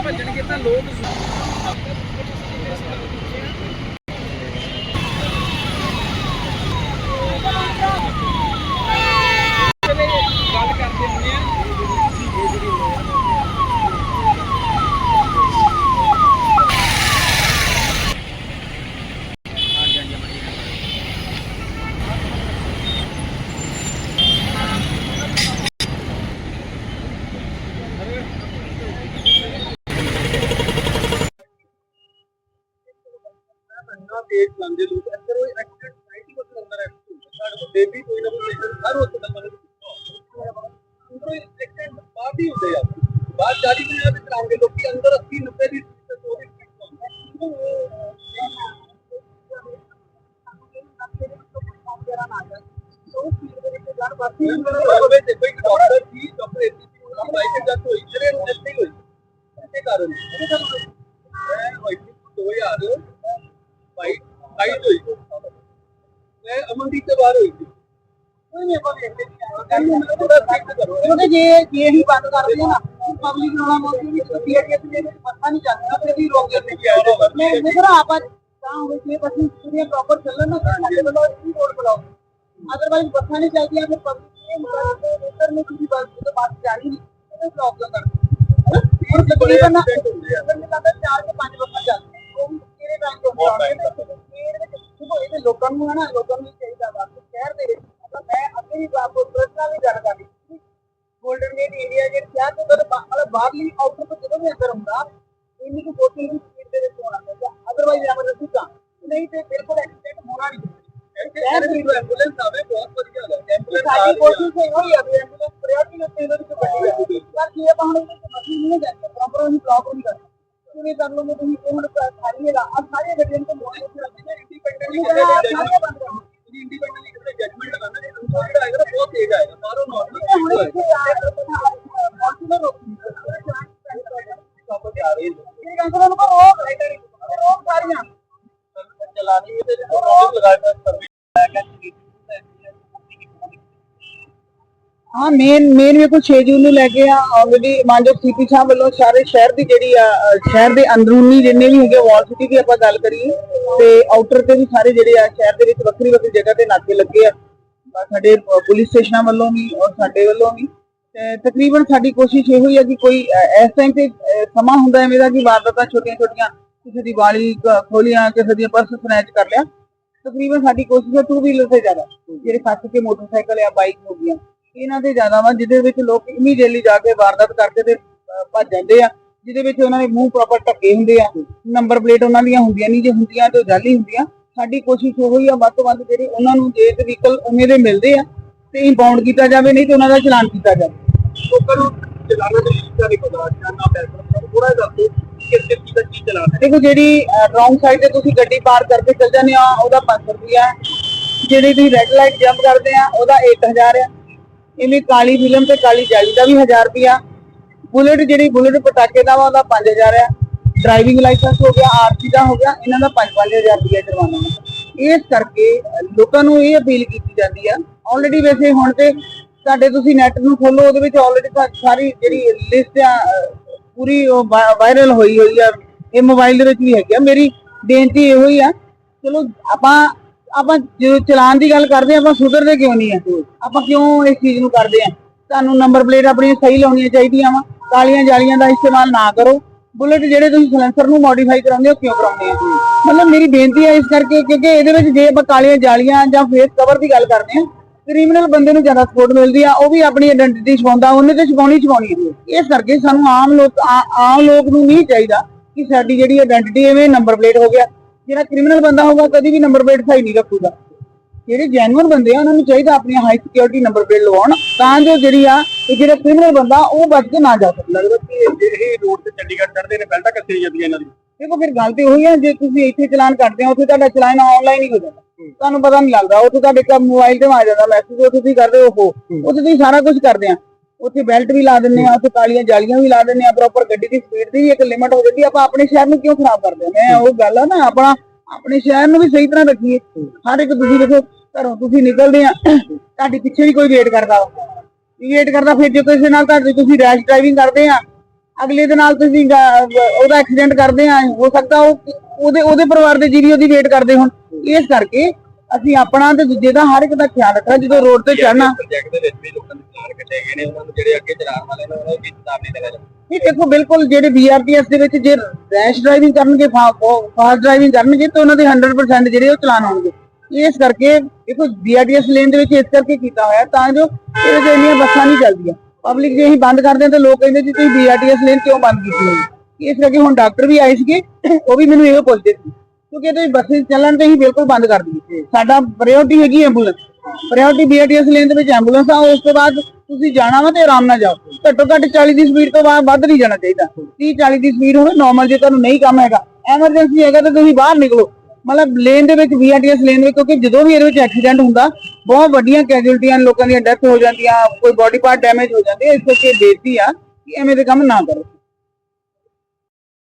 ਭੱਜਣਗੇ ਤਾਂ ਲੋਕ ਗੱਲ ਕਰਦੇ ਹੁੰਦੇ ਆ ਇੰਨਾ ਤੇਜ਼ ਚਲਾਉਂਦੇ ਲੋਕ ਅੰਦਰ ਉਹ ਐਕਸੀਡੈਂਟ 90% ਅੰਦਰ ਐਕਸੀਡੈਂਟ ਸਾਡੇ ਕੋਈ ਨਾ ਕੋਈ ਹਰ ਵਕਤ ਦਾ ਮਤਲਬ ਕੋਈ ਐਕਸੀਡੈਂਟ ਬਾਅਦ ਹੀ ਹੁੰਦੇ ਆ। ਬਾਅਦ ਜਾਰੀ ਦੁਨੀਆ ਵਿੱਚ ਚਲਾਉਂਦੇ ਲੋਕੀ ਅੰਦਰ 80 90 ਦੀ ਸਪੀਡ ਤੇ ਉਹਦੀ ਸਪੀਡ ਹੋਵੇ ਤੇ ਕੋਈ ਡਾਕਟਰ ਸੀ ਡਾਕਟਰ ਏਸੀ ਸੀ ਉਹਨਾਂ ਦੀ ਬਾਈਕ ਜੱਟ ਹੋਈ, ਜਿਹੜੇ ਨੂੰ ਨਹੀਂ ਹੋਈ ਇਸੇ ਕਾਰਨ ਮੈਂ ਹੋਈ 2000 ਬਾਈਕ ਬਾਈਕ ਹੋਈ। ਮੈਂ ਅਮਨਦੀਪ ਦੇ ਬਾਹਰ ਹੋਈ ਸੀ ਕੋਈ ਨਹੀਂ ਆਪਾਂ ਵੇਖਦੇ ਨਹੀਂ ਆ ਥੋੜਾ ਚੈੱਕ ਕਰੋ ਕਿਉਂਕਿ ਜੇ ਜੇ ਹੀ ਬੰਦ ਕਰਦੇ ਆ ਨਾ ਪਬਲਿਕ ਰੋਣਾ ਮੋਦੀ ਵੀ ਛੁੱਟੀ ਹੈ ਕਿ ਅਸੀਂ ਇਹਦੇ ਵਿੱਚ ਪੱਖਾ ਨਹੀਂ ਚੱਲਦਾ ਤੇ ਵੀ ਰੋਕ ਦਿੰਦੇ ਕੀ ਆਉਣਾ ਵਾ ਮੈਂ ਇਹ ਭਰਾ ਆਪਾਂ ਤਾਂ ਹੋਵੇ ਜੇ ਅਸੀਂ ਪੂਰੀਆਂ ਪ੍ਰੋਪਰ ਚੱਲਣ ਨਾ ਤਾਂ ਸਾਡੇ ਵੱਲੋਂ ਇਹ ਰੋਡ ਬੁਲਾਓ ਅਦਰਵਾਈਜ਼ ਬੱਸਾਂ ਨਹੀਂ ਚੱਲਦੀਆਂ ਫਿਰ ਪਬਲਿਕ ਇਹ ਮੁਕਾਬਲੇ ਇੱਧਰ ਨੂੰ ਤੁਸੀਂ ਬੱਸ ਤੋਂ ਬਾਅਦ ਜਾਣੀ ਨਹੀਂ ਇਹ ਪ੍ਰੋਬਲਮ ਕਰ ਇਹਦੇ ਲੋਕਾਂ ਨੂੰ ਹੈ ਨਾ ਲੋਕਾਂ ਨੂੰ ਚਾਹੀਦਾ ਵਾ ਕਿ ਸ਼ਹਿਰ ਦੇ ਵਿੱਚ ਮਤਲਬ ਮੈਂ ਅੱਗੇ ਵੀ ਬਾਪੂ ਪ੍ਰਸਨਲ ਵੀ ਗੱਲ ਕਰਦੀ ਸੀ ਗੋਲਡਨ ਗੇਟ ਏਰੀਆ ਜਿਹੜੇ ਸ਼ਹਿਰ ਤੋਂ ਬਾ- ਮਤਲਬ ਬਾਹਰਲੀ ਆਊਟਰ ਤੋਂ ਜਦੋਂ ਵੀ ਅੰਦਰ ਹੁੰਦਾ ਇੰਨੀ ਕੁ ਬੋਤਲ ਦੀ ਸਪੀਡ ਦੇ ਵਿੱਚ ਹੋਣਾ ਚਾਹੀਦਾ ਅਦਰਵਾਈਜ਼ ਐਮਰਜੈਂਸੀ ਤਾਂ ਨਹੀਂ ਤੇ ਬਿਲਕੁਲ ਐਕਸੀਡੈਂਟ ਹੋਣਾ ਨਹੀਂ ਸ਼ਹਿਰ ਦੇ ਐਂਬੂਲੈਂਸ ਆਵੇ ਬਹੁਤ ਵਧੀਆ ਗੱਲ ਹੈ ਐਂਬੂਲੈਂਸ ਆ ਸਾਡੀ ਹੈ ਕੋਸ਼ਿਸ਼ ਇਹ ਹੋਈ ਆ ਵੀ ਐਂਬੂਲੈਂਸ ਪ੍ਰਾਇੋਰਟੀ ਉੱਤੇ ਇਹਦੇ ਵਿੱਚ ਵੱਡੀ ਹੈ ਪਰ ਕੀ ਆਪਾਂ ਹੁਣ ਇਹਦੇ ਵਿੱਚ ਮਸਲੀ ਨਹੀਂ ਜਾਂਦੇ ਪ੍ਰੋਪਰ ਉਹਨੂੰ ਬਲੌਕ ਨਹੀਂ ਕਰਦੇ ਕਿਵੇਂ ਕਰ ਲਓਗੇ ਤੁਸੀਂ? ਕਿ ਹੁਣ ਖਾਲੀ ਹੈਗਾ ਆ ਸਾਰੀਆਂ ਗੱਡੀਆਂ ਤੋਂ ਮੋੜੇ ਇੰਡੀਪੈਂਡੈਂਟਲੀ ਸਾਰੀਆਂ ਬੰਦ ਕਰੋ। ਜੀ ਇੰਡੀਪੈਂਡੈਂਟਲੀ ਕਿਤੇ ਜਜਮੈਂਟ ਲਗਾਣਾ ਹੈ ਉਹ ਜਿਹੜਾ ਆਏਗਾ ਬਹੁਤ ਤੇਜ਼ ਆਏਗਾ। ਹਾਂ ਮੇਨ ਮੇਨ ਵੀ 6 ਜੂਨ ਨੂੰ ਲੈ ਕੇ ਆ ਆਲਰੇਡੀ ਮਾਨਜੋ ਸੀਪੀ ਸਾਹਿਬ ਵੱਲੋਂ ਸਾਰੇ ਸ਼ਹਿਰ ਦੀ ਜਿਹੜੀ ਆ ਸ਼ਹਿਰ ਦੇ ਅੰਦਰੂਨੀ ਜਿੰਨੇ ਵੀ ਹੈਗੇ ਵਾਲ ਸਿਟੀ ਦੀ ਆਪਾਂ ਗੱਲ ਕਰੀਏ, ਤੇ ਆਊਟਰ ਤੇ ਵੀ ਸਾਰੇ ਜਿਹੜੇ ਆ, ਸ਼ਹਿਰ ਦੇ ਵਿੱਚ ਵੱਖਰੀ ਵੱਖਰੀ ਜਗ੍ਹਾ ਤੇ ਨਾਕੇ ਲੱਗੇ ਆ। ਸਾਡੇ ਪੁਲਿਸ ਸਟੇਸ਼ਨਾਂ ਵੱਲੋਂ ਵੀ ਔਰ ਸਾਡੇ ਵੱਲੋਂ ਵੀ। ਤੇ ਤਕਰੀਬਨ ਸਾਡੀ ਕੋਸ਼ਿਸ਼ ਇਹੋ ਹੀ ਆ ਕਿ ਕੋਈ ਇਸ ਟਾਈਮ ਤੇ ਸਮਾਂ ਹੁੰਦਾ ਹੈ ਮੇਰਾ ਕਿ ਵਾਰਦਾਤਾਂ ਛੋਟੀਆਂ ਛੋਟੀਆਂ ਕਿਸੇ ਦੀ ਵਾਲੀ ਕ- ਖੋਲੀਆਂ, ਕਿਸੇ ਦੀ ਪਰਸ ਸਨੈਚ ਕਰ ਲਿਆ। ਤਕਰੀਬਨ ਸਾਡੀ ਕੋਸ਼ਿਸ਼ ਹੈ ਟੂ ਵੀਲਰ ਤੇ ਜ਼ਿਆਦਾ। ਜਿਹੜੇ ਖਾਸ ਕਰਕੇ ਮੋਟਰਸਾਈਕਲ ਜਾਂ ਬਾਈਕ ਹੋ ਗਈਆਂ। ਇਹਨਾਂ ਤੇ ਜ਼ਿਆਦਾ ਵਾ ਜਿਹਦੇ ਵਿੱਚ ਲੋਕ ਇਮੀਡੀਏਟਲੀ ਜਾ ਕੇ ਵਾਰਦਾਤ ਕਰਕੇ ਤੇ ਅਹ, ਭੱਜ ਜਾਂਦੇ ਆ ਜਿਹਦੇ ਵਿੱਚ ਉਹਨਾਂ ਦੇ ਮੂੰਹ ਪ੍ਰੋਪਰ ਢੱਕੇ ਹੁੰਦੇ ਆ ਨੰਬਰ ਪਲੇਟ ਉਹਨਾਂ ਦੀਆਂ ਹੁੰਦੀਆਂ ਨਹੀਂ ਜੇ ਹੁੰਦੀਆਂ ਤੇ ਉਹ ਜਾਲੀ ਹੁੰਦੀਆਂ। ਸਾਡੀ ਕੋਸ਼ਿਸ਼ ਉਹ ਹੀ ਆ ਵੱਧ ਤੋਂ ਵੱਧ ਜਿਹੜੇ ਉਹਨਾਂ ਨੂੰ ਜੇ ਤੇ ਵਹੀਕਲ ਉਵੇਂ ਦੇ ਮਿਲਦੇ ਆ ਤੇ ਇੰਪਾਊਂਡ ਕੀਤਾ ਜਾਵੇ ਨਹੀਂ ਤੇ ਉਹਨਾਂ ਦਾ ਚਲਾਨ ਕੀਤਾ ਜਾਵੇ। ਲੋਕਾਂ ਨੂੰ ਚਲਾਣਾ ਤੇ ਦਾ ਨਹੀਂ ਪਤਾ ਜਾਨਾ ਪੈਸਾ ਥੋੜਾ ਜਿਹਾ ਦੱਸੋ ਕਿਸ ਕਿਸ ਚੀਜ਼ ਦਾ ਕੀ ਚਲਾਣਾ ਹੈ। ਦੇਖੋ ਜਿਹੜੀ ਰੌਂਗ ਸਾਈਡ ਤੇ ਤੁਸੀਂ ਗੱਡੀ ਪਾਰ ਕਰਕੇ ਚੱਲ ਜਾਂਦੇ ਆ ਉਹਦਾ 500 ਰੁਪਿਆ ਹੈ। ਜਿਹੜੀ ਤੁਸੀਂ ਰੈੱਡ ਲਾਈਟ ਜੰਪ ਕਰਦੇ ਆ ਉਹਦਾ 1000 ਹੈ। ਇਵੇਂ ਕਾਲੀ ਫਿਲਮ ਤੇ ਕਾਲੀ ਜਾਲੀ ਦਾ ਵੀ 1000 ਰੁਪਿਆ ਬੁਲਟ ਜਿਹੜੀ, ਬੁਲਟ ਪਟਾਕੇ ਦਾ ਵਾ, ਉਹਦਾ 5000 ਹੈ ਡਰਾਈਵਿੰਗ ਲਾਇਸੈਂਸ ਹੋ ਗਿਆ, ਆਰਸੀ ਦਾ ਹੋ ਗਿਆ, ਇਹਨਾਂ ਦਾ 5-5000 ਰੁਪਿਆ ਜੁਰਮਾਨਾ ਹੈ ਇਸ ਕਰਕੇ ਲੋਕਾਂ ਨੂੰ ਇਹ ਅਪੀਲ ਕੀਤੀ ਜਾਂਦੀ ਆ। ਆਲਰੇਡੀ ਵੈਸੇ ਹੁਣ ਤੇ ਸਾਡੇ ਤੁਸੀਂ ਨੈਟ ਨੂੰ ਖੋਲੋ, ਉਹਦੇ ਵਿੱਚ ਆਲਰੇਡੀ ਸਾਰੀ ਜਿਹੜੀ ਲਿਸਟ ਆ ਪੂਰੀ ਵਾਇਰਲ ਹੋਈ ਹੋਈ ਆ। ਇਹ ਮੋਬਾਈਲ ਦੇ ਵਿੱਚ ਵੀ ਹੈਗੀ ਆ। ਮੇਰੀ ਬੇਨਤੀ ਇਹੋ ਹੀ ਆ। ਚਲੋ ਆਪਾਂ ਆਪਾਂ ਜਦੋਂ ਚਲਾਨ ਦੀ ਗੱਲ ਕਰਦੇ ਆ ਆਪਾਂ ਸੁਧਰਦੇ ਕਿਉਂ ਨਹੀਂ ਆ? ਆਪਾਂ ਕਿਉਂ ਇਸ ਚੀਜ਼ ਨੂੰ ਕਰਦੇ ਆ ਤੁਹਾਨੂੰ ਨੰਬਰ ਪਲੇਟ ਆਪਣੀਆਂ ਸਹੀ ਲਾਉਣੀਆਂ ਚਾਹੀਦੀਆਂ ਵਾ, ਕਾਲੀਆਂ ਜਾਲੀਆਂ ਦਾ ਇਸਤੇਮਾਲ ਨਾ ਕਰੋ। ਬੁਲਟ ਜਿਹੜੇ ਤੁਸੀਂ ਸਲੈਂਸਰ ਨੂੰ ਮੋਡੀਫਾਈ ਕਰਾਉਂਦੇ ਹੋ, ਕਿਉਂ ਕਰਾਉਂਦੇ ਆ ਮਤਲਬ ਮੇਰੀ ਬੇਨਤੀ ਹੈ ਇਸ ਕਰਕੇ ਕਿਉਂਕਿ ਇਹਦੇ ਵਿੱਚ ਜੇ ਆਪਾਂ ਕਾਲੀਆਂ ਜਾਲੀਆਂ ਜਾਂ ਫੇਸ ਕਵਰ ਦੀ ਗੱਲ ਕਰਦੇ ਆ ਕ੍ਰਿਮੀਨਲ ਬੰਦੇ ਨੂੰ ਜ਼ਿਆਦਾ ਸਪੋਰਟ ਮਿਲਦੀ ਆ, ਉਹ ਵੀ ਆਪਣੀ ਆਇਡੈਂਟੀਟੀ ਛਪਾਉਂਦਾ, ਉਹਨੇ ਤੇ ਛਪਾਉਣੀ ਛਪਾਉਣੀ ਇਸ ਕਰਕੇ ਸਾਨੂੰ ਆਮ ਲੋਕ ਆਮ ਲੋਕ ਨੂੰ ਨਹੀਂ ਚਾਹੀਦਾ ਕਿ ਸਾਡੀ ਜਿਹੜੀ ਆਇਡੈਂਟੀਟੀ ਐਵੇਂ ਨੰਬਰ ਪਲੇਟ ਹੋ ਗਿਆ। ਜਿਹੜਾ ਕ੍ਰਿਮੀਨਲ ਬੰਦਾ ਹੋਊਗਾ ਕਦੀ ਵੀ ਨੰਬਰ ਪਲੇਟ ਸਹੀ ਨਹੀਂ ਰੱਖੂਗਾ। ਜਿਹੜੇ ਜੈਨੂਅਨ ਬੰਦੇ ਆ ਉਹਨਾਂ ਨੂੰ ਚਾਹੀਦਾ ਆਪਣੀਆਂ ਹਾਈ ਸਿਕਿਉਰਿਟੀ ਨੰਬਰ ਪਲੇਟ ਲਵਾਉਣ ਤਾਂ ਜੋ ਜਿਹੜੀ ਆ ਇਹ ਜਿਹੜਾ ਕ੍ਰਿਮੀਨਲ ਬੰਦਾ ਉਹ ਬਚ ਕੇ ਨਾ ਜਾ ਸਕੇ। ਲੱਗਦਾ ਕਿ ਇਹ ਰੋਡ ਤੇ ਚੰਡੀਗੜ੍ਹ ਚੜ੍ਹਦੇ ਨੇ ਬੈਲਟਾਂ ਕੱਸੇ ਜਾਂਦੀਆਂ ਇਹਨਾਂ ਦੀ ਦੇਖੋ ਫਿਰ ਗੱਲ ਤੇ ਉਹੀ ਆ ਜੇ ਤੁਸੀਂ ਇੱਥੇ ਚਲਾਨ ਕਰਦੇ ਹੋ ਉੱਥੇ ਤੁਹਾਡਾ ਚਲਾਨ ਆਨਲਾਈਨ ਹੀ ਹੋ ਜਾਂਦਾ। ਤੁਹਾਨੂੰ ਪਤਾ ਨਹੀਂ ਲੱਗਦਾ ਉੱਥੇ ਤੁਹਾਡੇ ਕਾ ਮੋਬਾਈਲ ਤੇ ਆ ਜਾਂਦਾ ਮੈਸੇਜ ਉੱਥੇ ਤੁਸੀਂ ਕਰਦੇ ਹੋ ਉਹ। ਉੱਥੇ ਤੁਸੀਂ ਸਾਰਾ ਕੁਝ ਕਰਦੇ ਆ। ਉੱਥੇ ਬੈਲਟ ਵੀ ਲਾ ਦਿੰਦੇ ਆ ਉੱਥੇ ਕਾਲੀਆਂ ਜਾਲੀਆਂ ਵੀ ਲਾ ਦਿੰਦੇ ਆ ਪ੍ਰੋਪਰ ਗੱਡੀ ਦੀ ਸਪੀਡ ਦੀ ਵੀ ਇੱਕ ਲਿਮਟ ਹੋ ਜਾਂਦੀ ਆਪਾਂ ਆਪਣੇ ਸ਼ਹਿਰ ਨੂੰ ਕਿਉਂ ਖਰਾਬ ਕਰਦੇ ਆ? ਮੈਂ ਉਹ ਗੱਲ ਆ ਨਾ ਆਪਣਾ ਆਪਣੇ ਸ਼ਹਿਰ ਨੂੰ ਵੀ ਸਹੀ ਤਰ੍ਹਾਂ ਰੱਖੀਏ। ਹਰ ਇੱਕ ਤੁਸੀਂ ਦੇਖੋ ਘਰੋਂ ਤੁਸੀਂ ਨਿਕਲਦੇ ਆ ਤੁਹਾਡੀ ਪਿੱਛੇ ਵੀ ਕੋਈ ਵੇਟ ਕਰਦਾ। ਵੇਟ ਕਰਦਾ ਫਿਰ ਜੇ ਕਿਸੇ ਨਾਲ ਤੁਹਾਡੀ ਤੁਸੀਂ ਰੈਸ਼ ਡਰਾਈਵਿੰਗ ਕਰਦੇ ਆ ਅਗਲੇ ਦੇ ਨਾਲ ਤੁਸੀਂ ਉਹਦਾ ਐਕਸੀਡੈਂਟ ਕਰਦੇ ਆ ਹੋ ਸਕਦਾ ਉਹ ਉਹਦੇ ਉਹਦੇ ਪਰਿਵਾਰ ਦੇ ਜੀਵੀ ਉਹਦੀ ਵੇਟ ਕਰਦੇ ਹੁਣ। ਇਸ ਕਰਕੇ ਅਸੀਂ ਆਪਣਾ ਤੇ ਦੂਜੇ ਦਾ ਹਰ ਇੱਕ ਦਾ ਖਿਆਲ ਰੱਖਣਾ ਜਦੋਂ ਰੋਡ ਤੇ ਚੜਨਾ ਪ੍ਰੋਜੈਕਟ ਦੇ ਵਿੱਚ ਵੀ ਲੋਕਾਂ ਦੇ ਚਲਾਨ ਕੱਟੇ ਗਏ ਨੇ ਉਹਨਾਂ ਨੂੰ ਜਿਹੜੇ ਅੱਗੇ ਚਲਾਉਣ ਵਾਲੇ ਨੇ ਉਹਨਾਂ ਨੂੰ ਕੀ ਚੇਤਾਵਨੀ ਦੇਣਾ ਚਾਹੁੰਦੇ। ਇਹ ਦੇਖੋ ਬਿਲਕੁਲ ਜਿਹੜੇ ਬੀਆਰਟੀਐਸ ਦੇ ਵਿੱਚ ਜੇ ਰੈਸ਼ ਡਰਾਈਵਿੰਗ ਕਰਨਗੇ ਫਾਸਟ ਡਰਾਈਵਿੰਗ ਕਰਨਗੇ ਤਾਂ ਉਹਨਾਂ ਦੇ 100% ਜਿਹੜੇ ਉਹ ਚਲਾਨ ਆਉਣਗੇ ਇਸ ਕਰਕੇ ਦੇਖੋ ਬੀਆਰਟੀਐਸ ਲੇਨ ਦੇ ਵਿੱਚ ਇਸ ਕਰਕੇ ਕੀਤਾ ਹੋਇਆ ਤਾਂ ਜੋ ਇਹਦੇ 'ਚ ਇੰਨੀਆਂ ਬੱਸਾਂ ਨਹੀਂ ਚੱਲਦੀਆਂ। ਪਬਲਿਕ ਜੇ ਅਸੀਂ ਬੰਦ ਕਰਦੇ ਹਾਂ ਤਾਂ ਲੋਕ ਕਹਿੰਦੇ ਜੀ ਤੁਸੀਂ ਬੀਆਰਟੀਐਸ ਲੇਨ ਕਿਉਂ ਬੰਦ ਕੀਤੀ ਹੋਈ? ਇਸ ਕਰਕੇ ਹੁਣ ਡਾਕਟਰ ਵੀ ਆਏ ਸੀਗੇ ਉਹ ਵੀ ਮੈਨੂੰ ਇਹੋ ਪੁੱਛਦੇ ਸੀ। ਕਿਉਂਕਿ ਇਹਦੇ ਵਿੱਚ ਚੱਲਣ ਤੇ ਹੀ ਬਿਲਕੁਲ ਬੰਦ ਕਰ ਦਈਏ ਸਾਡਾ ਪ੍ਰਾਇੋਰਟੀ ਹੈਗੀ ਐਂਬੂਲੈਂਸ ਪ੍ਰਾਇੋਰਟੀ ਬੀਆਰਟੀਐਸ ਲੇਨ ਦੇ ਵਿੱਚ ਐਂਬੂਲੈਂਸ ਆ, ਉਸ ਤੋਂ ਬਾਅਦ ਤੁਸੀਂ ਜਾਣਾ ਵਾ ਤੇ ਆਰਾਮ ਨਾਲ ਜਾਓ। ਘੱਟੋ ਘੱਟ 40 ਦੀ ਸਪੀਡ ਤੋਂ ਬਾਅਦ ਵੱਧ ਨਹੀਂ ਜਾਣਾ ਚਾਹੀਦਾ। 30 40 ਦੀ ਸਪੀਡ ਹੋਵੇ ਨਾਰਮਲ ਜੇ ਤੁਹਾਨੂੰ ਨਹੀਂ ਕੰਮ ਹੈਗਾ। ਐਮਰਜੈਂਸੀ ਹੈਗਾ ਤਾਂ ਤੁਸੀਂ ਬਾਹਰ ਨਿਕਲੋ। ਮਤਲਬ ਲੇਨ ਦੇ ਵਿੱਚ ਬੀਆਰਟੀਐਸ ਲੇਨ ਵਿੱਚ ਕਿਉਂਕਿ ਜਦੋਂ ਵੀ ਇਹਦੇ ਵਿੱਚ ਐਕਸੀਡੈਂਟ ਹੁੰਦਾ, ਬਹੁਤ ਵੱਡੀਆਂ ਕੈਜੂਲਟੀਆਂ ਲੋਕਾਂ ਦੀਆਂ ਡੈਥ ਹੋ ਜਾਂਦੀਆਂ, ਕੋਈ ਬੋਡੀ ਪਾਰਟ ਡੈਮੇਜ ਹੋ ਜਾਂਦੇ ਇਸ ਕਰਕੇ ਬੇਨਤੀ ਆ ਕਿ ਐਵੇਂ ਦੇ ਕੰਮ ਨਾ ਕਰੋ।